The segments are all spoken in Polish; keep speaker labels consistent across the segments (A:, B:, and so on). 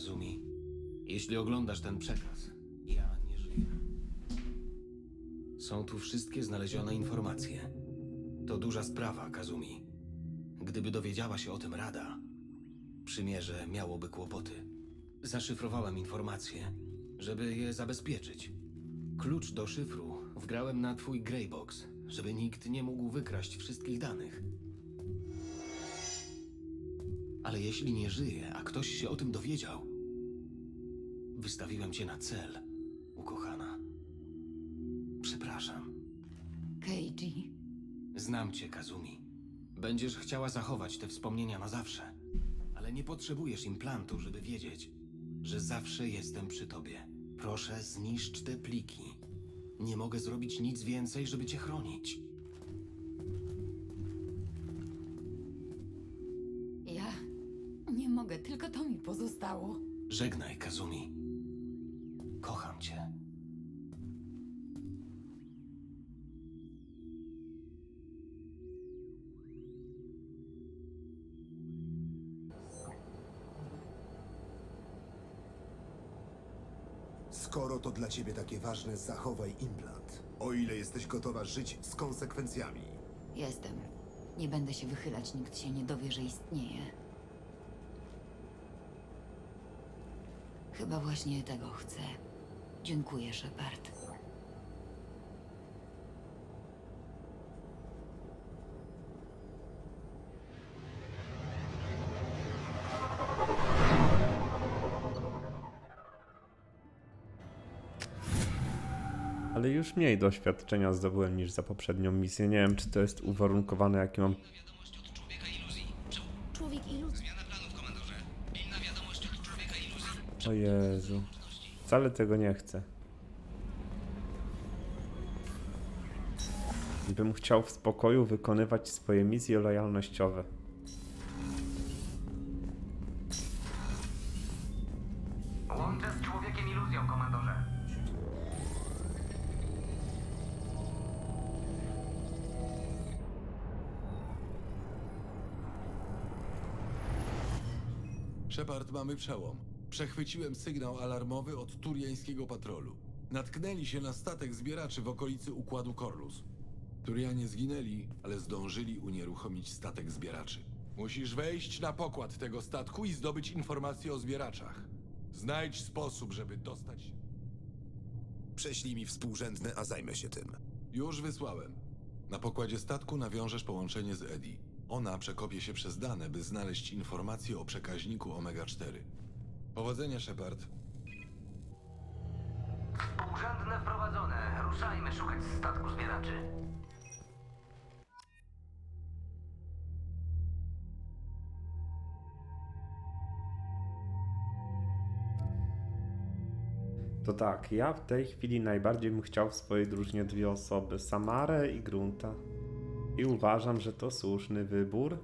A: Kazumi, jeśli oglądasz ten przekaz, ja nie żyję. Są tu wszystkie znalezione informacje. To duża sprawa, Kazumi. Gdyby dowiedziała się o tym Rada, przymierze miałoby kłopoty. Zaszyfrowałem informacje, żeby je zabezpieczyć. Klucz do szyfru wgrałem na twój Greybox, żeby nikt nie mógł wykraść wszystkich danych. Ale jeśli nie żyje, a ktoś się o tym dowiedział, wystawiłem cię na cel, ukochana. Przepraszam.
B: Keiji,
A: Znam cię, Kazumi. Będziesz chciała zachować te wspomnienia na zawsze, ale nie potrzebujesz implantu, żeby wiedzieć, że zawsze jestem przy tobie. Proszę, zniszcz te pliki. Nie mogę zrobić nic więcej, żeby cię chronić.
B: ja nie mogę, tylko to mi pozostało.
A: Żegnaj, Kazumi. Kocham cię.
C: Skoro to dla ciebie takie ważne, zachowaj implant. O ile jesteś gotowa żyć z konsekwencjami.
B: Jestem. Nie będę się wychylać, nikt się nie dowie, że istnieje. Chyba właśnie tego chcę. Dziękuję, Shepard.
D: Ale już mniej doświadczenia zdobyłem niż za poprzednią misję. Nie wiem, czy to jest uwarunkowane, jakie mam.
E: Wiadomość od człowieka iluzji. Czu-
B: Człowiek iluzji.
E: Zmiana planów, komandorze. Pilna wiadomość od człowieka iluzji.
D: O Jezu. Wcale tego nie chcę. Bym chciał w spokoju wykonywać swoje misje lojalnościowe.
E: Łączę z człowiekiem iluzją, komandorze.
F: Shepard, mamy przełom. Przechwyciłem sygnał alarmowy od turiańskiego patrolu. Natknęli się na statek zbieraczy w okolicy układu Korlus. Turianie zginęli, ale zdążyli unieruchomić statek zbieraczy. Musisz wejść na pokład tego statku i zdobyć informacje o zbieraczach. Znajdź sposób, żeby dostać się.
C: Prześlij mi współrzędne, a zajmę się tym.
F: Już wysłałem. Na pokładzie statku nawiążesz połączenie z Eddie. Ona przekopie się przez dane, by znaleźć informacje o przekaźniku Omega-4. Powodzenia, Shepard.
E: Współrzędne wprowadzone. Ruszajmy szukać statku zbieraczy.
D: To tak, ja w tej chwili najbardziej bym chciał w swojej drużynie dwie osoby: Samarę i Grunta. I uważam, że to słuszny wybór.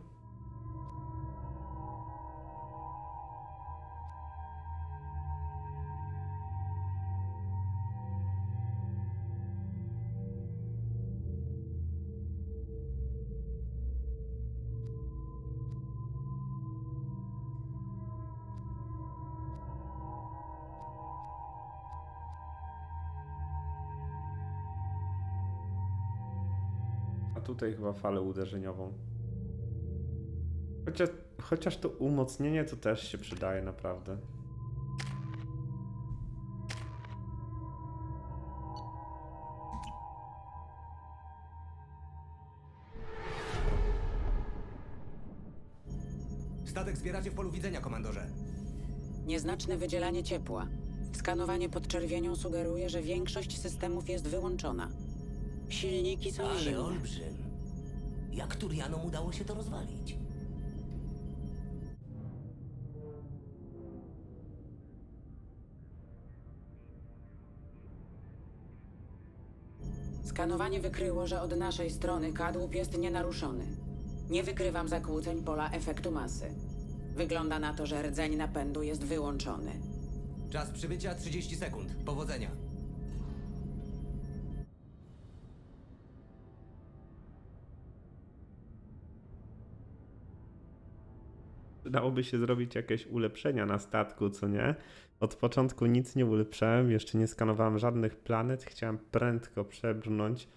D: Tutaj chyba falę uderzeniową. Chociaż, chociaż to umocnienie to też się przydaje naprawdę.
G: Statek zbieracie w polu widzenia, komandorze.
H: Nieznaczne wydzielanie ciepła. Skanowanie podczerwienią sugeruje, że większość systemów jest wyłączona. Silniki są
G: Ale olbrzym. Jak Turianom udało się to rozwalić?
H: Skanowanie wykryło, że od naszej strony kadłub jest nienaruszony. Nie wykrywam zakłóceń pola efektu masy. Wygląda na to, że rdzeń napędu jest wyłączony.
G: Czas przybycia 30 sekund. Powodzenia.
D: Dałoby się zrobić jakieś ulepszenia na statku, co nie? Od początku nic nie ulepszałem, jeszcze nie skanowałem żadnych planet. Chciałem prędko przebrnąć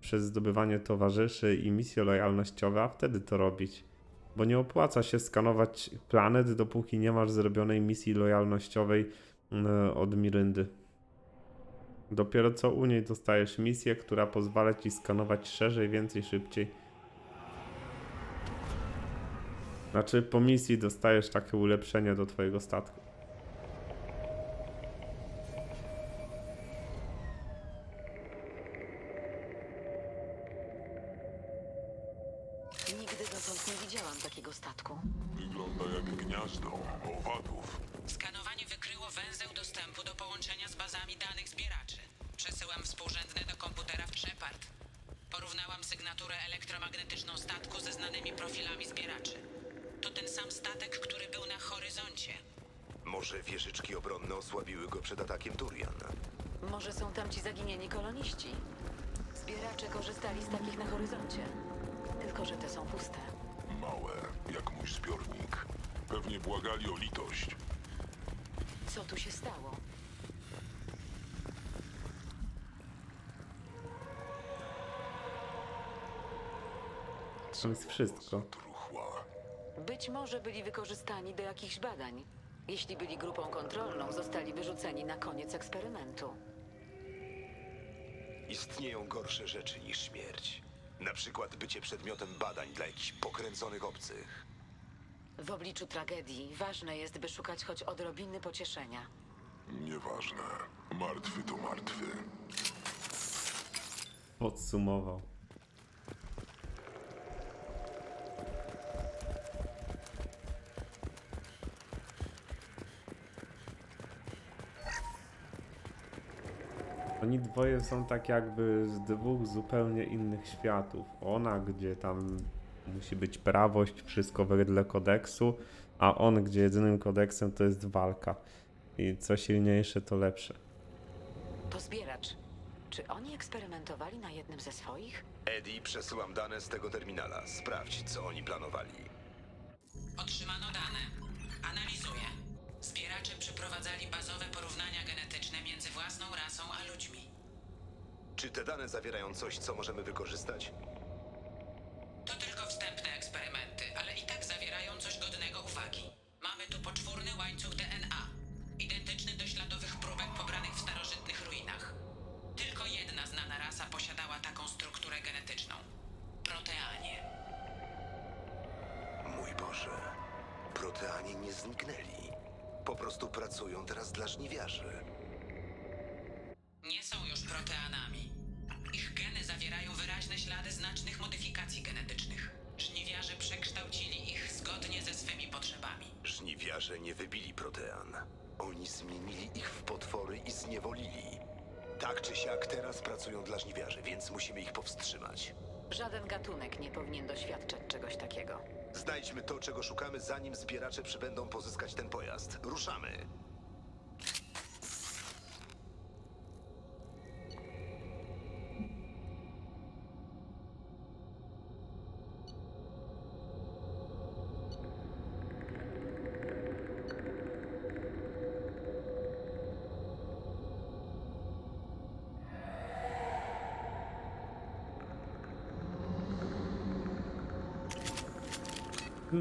D: przez zdobywanie towarzyszy i misje lojalnościowe, a wtedy to robić. Bo nie opłaca się skanować planet, dopóki nie masz zrobionej misji lojalnościowej mm, od Miryndy. Dopiero co u niej dostajesz misję, która pozwala ci skanować szerzej, więcej, szybciej. Znaczy, po misji dostajesz takie ulepszenie do twojego statku.
I: Nigdy dotąd nie widziałam takiego statku.
J: Wygląda jak gniazdo owadów.
K: Skanowanie wykryło węzeł dostępu do połączenia z bazami danych zbieraczy. Przesyłam współrzędne do komputera w Shepard. Porównałam sygnaturę elektromagnetyczną statku ze znanymi profilami zbieraczy. Ten sam statek, który był na horyzoncie.
C: Może wieżyczki obronne osłabiły go przed atakiem Turian.
I: Może są tam ci zaginieni koloniści? Zbieracze korzystali z takich na horyzoncie. Tylko, że te są puste.
J: Małe, jak mój zbiornik. Pewnie błagali o litość.
I: Co tu się stało?
D: To jest wszystko.
I: Być może byli wykorzystani do jakichś badań. Jeśli byli grupą kontrolną, zostali wyrzuceni na koniec eksperymentu.
C: Istnieją gorsze rzeczy niż śmierć. Na przykład bycie przedmiotem badań dla jakichś pokręconych obcych.
I: W obliczu tragedii ważne jest, by szukać choć odrobiny pocieszenia.
J: Nieważne. Martwy to martwy.
D: Podsumował. Oni dwoje są tak jakby z dwóch zupełnie innych światów. Ona, gdzie tam musi być prawość, wszystko wedle kodeksu, a on, gdzie jedynym kodeksem to jest walka. I co silniejsze, to lepsze.
I: To zbieracz. Czy oni eksperymentowali na jednym ze swoich?
C: Eddie, przesyłam dane z tego terminala. Sprawdź, co oni planowali.
K: Otrzymano dane. Analizuję. Zbieracze przeprowadzali bazowe porównania genetyczne między własną rasą a ludźmi.
C: Czy te dane zawierają coś, co możemy wykorzystać? Musimy ich powstrzymać.
I: Żaden gatunek nie powinien doświadczać czegoś takiego.
C: Znajdźmy to, czego szukamy, zanim zbieracze przybędą pozyskać ten pojazd. Ruszamy!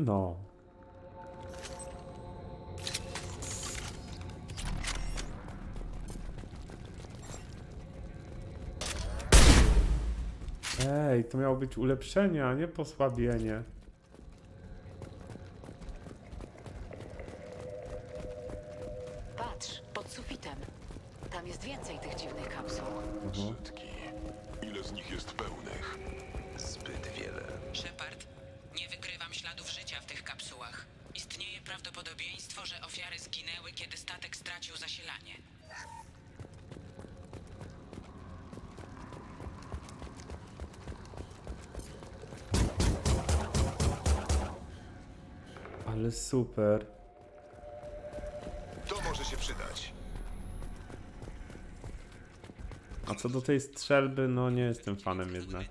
D: No. Ej, to miało być ulepszenie, a nie posłabienie. Ale super.
C: To może się przydać.
D: A co do tej strzelby, no nie jestem fanem jednak.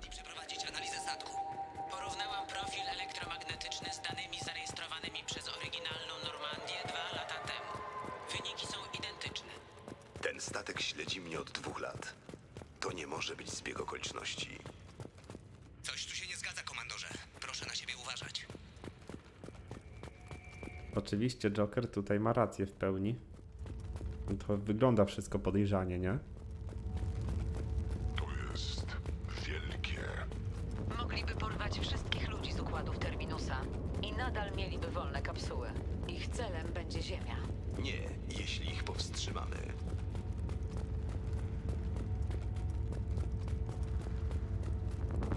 D: Oczywiście Joker tutaj ma rację w pełni. To wygląda wszystko podejrzanie, nie?
J: To jest wielkie.
I: Mogliby porwać wszystkich ludzi z układów Terminusa i nadal mieliby wolne kapsuły. Ich celem będzie Ziemia.
C: Nie, jeśli ich powstrzymamy.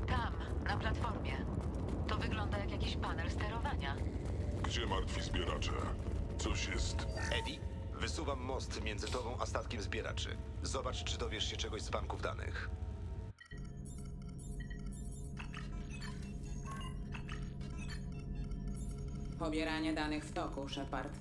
I: Tam, na platformie. To wygląda jak jakiś panel sterowania.
J: Gdzie martwi zbieracze? Coś jest.
C: Eddie, wysuwam most między tobą a statkiem zbieraczy. Zobacz, czy dowiesz się czegoś z banków danych.
H: Pobieranie danych w toku, Shepard.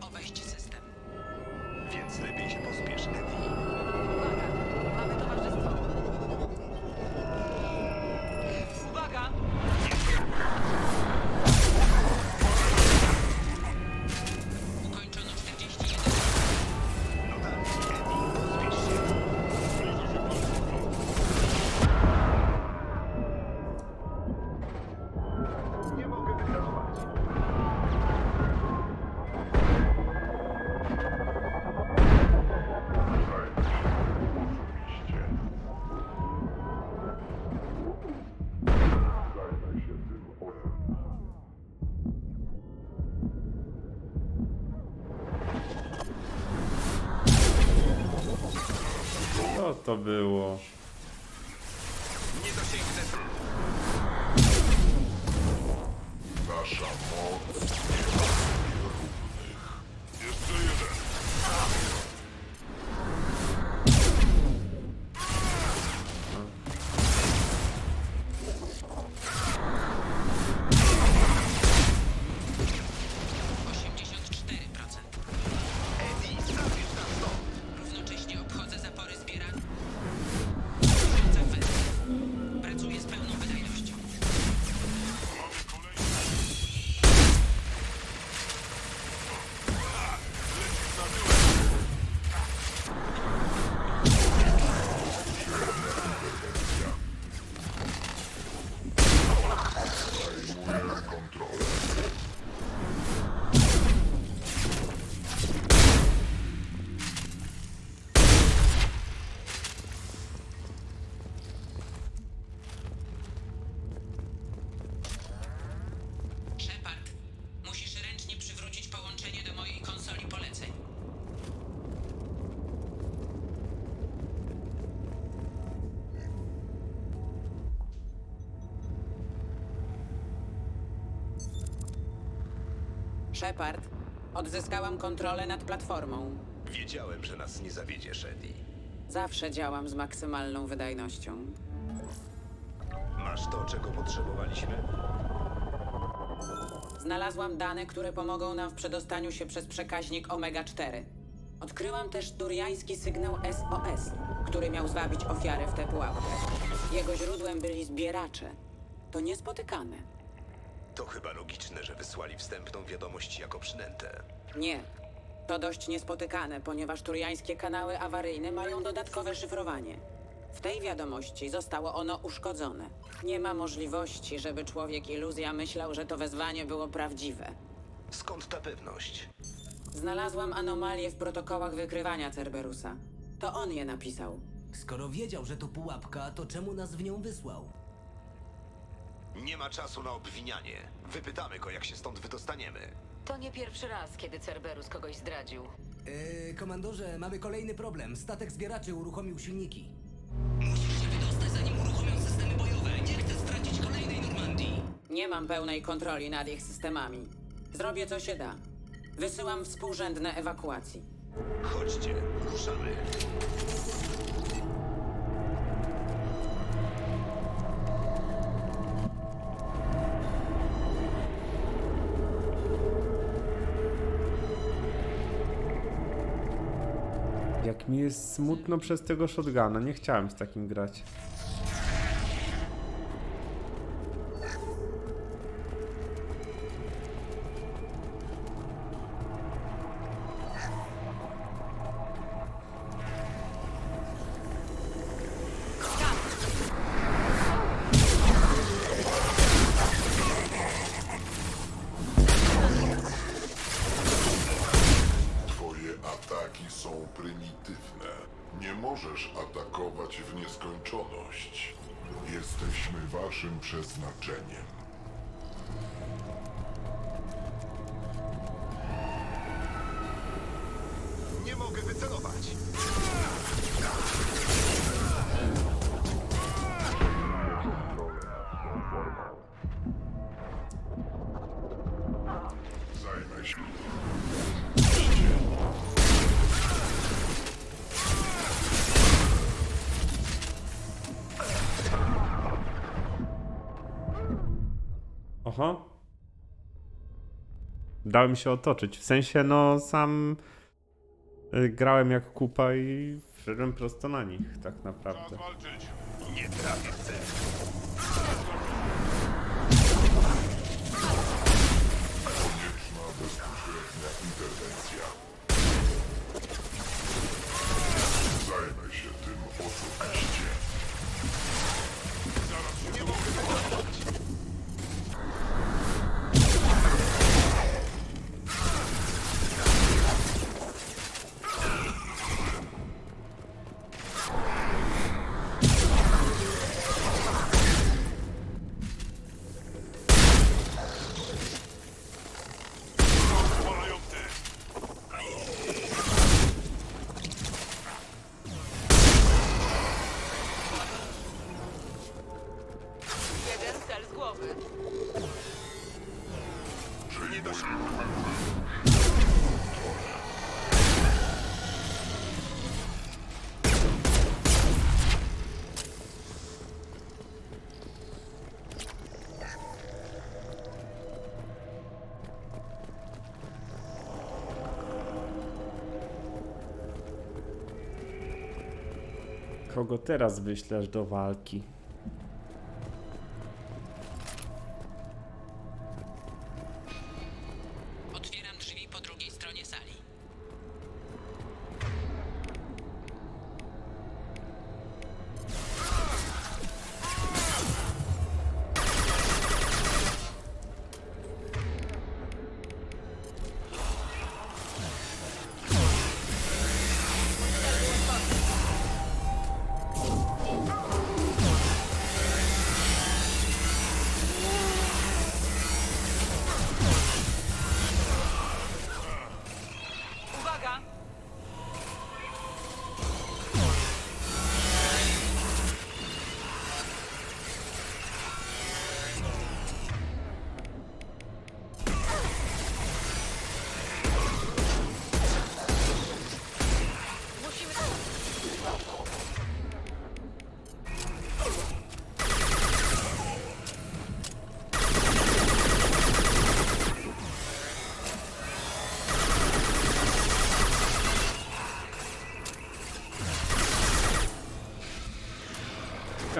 K: Obejść system.
D: To było?
J: Nasza moc nie ma
K: Shepard,
H: odzyskałam kontrolę nad platformą.
C: Wiedziałem, że nas nie zawiedziesz, Eddie.
H: Zawsze działam z maksymalną wydajnością.
C: Masz to, czego potrzebowaliśmy?
H: Znalazłam dane, które pomogą nam w przedostaniu się przez przekaźnik Omega-4. Odkryłam też turiański sygnał SOS, który miał zwabić ofiarę w tę pułapkę. Jego źródłem byli zbieracze. To niespotykane.
C: To chyba logiczne, że wysłali wstępną wiadomość jako przynętę.
H: Nie. To dość niespotykane, ponieważ turiańskie kanały awaryjne mają dodatkowe szyfrowanie. W tej wiadomości zostało ono uszkodzone. Nie ma możliwości, żeby człowiek iluzja myślał, że to wezwanie było prawdziwe.
C: Skąd ta pewność?
H: Znalazłam anomalie w protokołach wykrywania Cerberusa. To on je napisał.
G: Skoro wiedział, że to pułapka, to czemu nas w nią wysłał?
C: Nie ma czasu na obwinianie. Wypytamy go, jak się stąd wydostaniemy.
I: To nie pierwszy raz, kiedy Cerberus kogoś zdradził.
G: Yy, komandorze, mamy kolejny problem. Statek zbieraczy uruchomił silniki.
E: Musisz się wydostać, zanim uruchomią systemy bojowe. Nie chcę stracić kolejnej Normandii.
H: Nie mam pełnej kontroli nad ich systemami. Zrobię co się da. Wysyłam współrzędne ewakuacji.
C: Chodźcie, ruszamy.
D: Mi jest smutno przez tego shotguna, nie chciałem z takim grać.
J: Się.
D: Oho. Dałem się otoczyć. W sensie, no sam grałem jak kupa i wszedłem prosto na nich, tak naprawdę.
C: Nie trafię w.
J: Konieczna bezpośrednia interwencja. Zajmę się tym osobiście. Zaraz się nie
I: Jeden
D: Kogo teraz wyślesz do walki?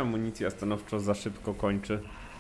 D: Amunicja stanowczo za szybko kończy.